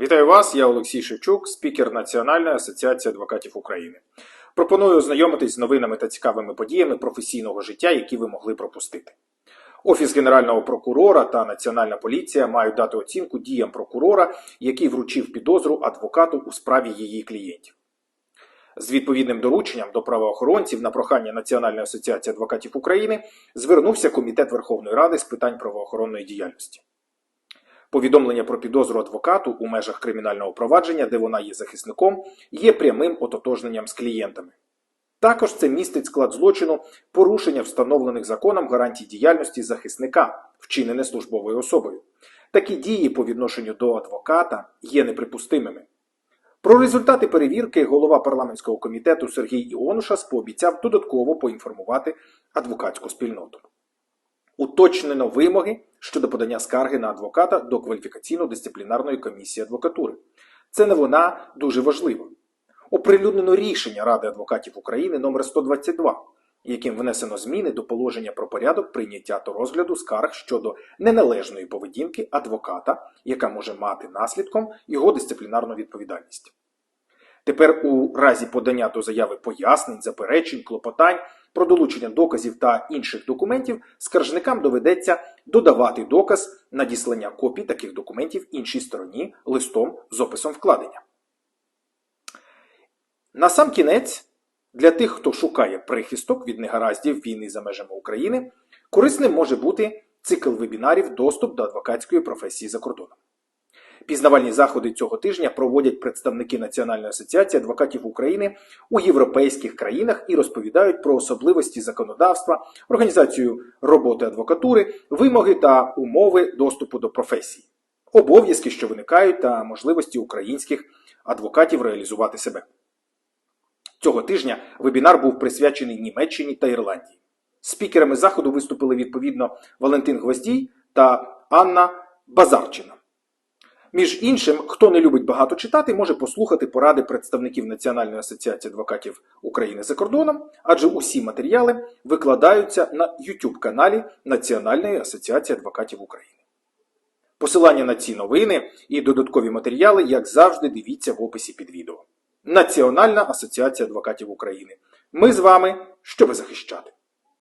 Вітаю вас, я Олексій Шевчук, спікер Національної асоціації адвокатів України. Пропоную ознайомитись з новинами та цікавими подіями професійного життя, які ви могли пропустити. Офіс Генерального прокурора та Національна поліція мають дати оцінку діям прокурора, який вручив підозру адвокату у справі її клієнтів. З відповідним дорученням до правоохоронців на прохання Національної асоціації адвокатів України звернувся Комітет Верховної Ради з питань правоохоронної діяльності. Повідомлення про підозру адвокату у межах кримінального провадження, де вона є захисником, є прямим ототожненням з клієнтами. Також це містить склад злочину порушення встановлених законом гарантій діяльності захисника, вчинене службовою особою. Такі дії по відношенню до адвоката є неприпустимими. Про результати перевірки голова парламентського комітету Сергій Іонушас пообіцяв додатково поінформувати адвокатську спільноту. Уточнено вимоги щодо подання скарги на адвоката до кваліфікаційно-дисциплінарної комісії адвокатури. Це не вона дуже важливо. Оприлюднено рішення Ради адвокатів України номер 122, яким внесено зміни до положення про порядок прийняття та розгляду скарг щодо неналежної поведінки адвоката, яка може мати наслідком його дисциплінарну відповідальність. Тепер у разі подання до заяви пояснень, заперечень, клопотань про долучення доказів та інших документів скаржникам доведеться додавати доказ надіслання копій таких документів іншій стороні листом з описом вкладення. На сам кінець, для тих, хто шукає прихисток від негараздів війни за межами України, корисним може бути цикл вебінарів Доступ до адвокатської професії за кордоном. Пізнавальні заходи цього тижня проводять представники Національної асоціації адвокатів України у європейських країнах і розповідають про особливості законодавства, організацію роботи адвокатури, вимоги та умови доступу до професії, обов'язки, що виникають, та можливості українських адвокатів реалізувати себе. Цього тижня вебінар був присвячений Німеччині та Ірландії. Спікерами заходу виступили відповідно Валентин Гвоздій та Анна Базарчина. Між іншим, хто не любить багато читати, може послухати поради представників Національної асоціації адвокатів України за кордоном, адже усі матеріали викладаються на YouTube каналі Національної асоціації адвокатів України. Посилання на ці новини і додаткові матеріали, як завжди, дивіться в описі під відео. Національна асоціація адвокатів України. Ми з вами, щоб захищати.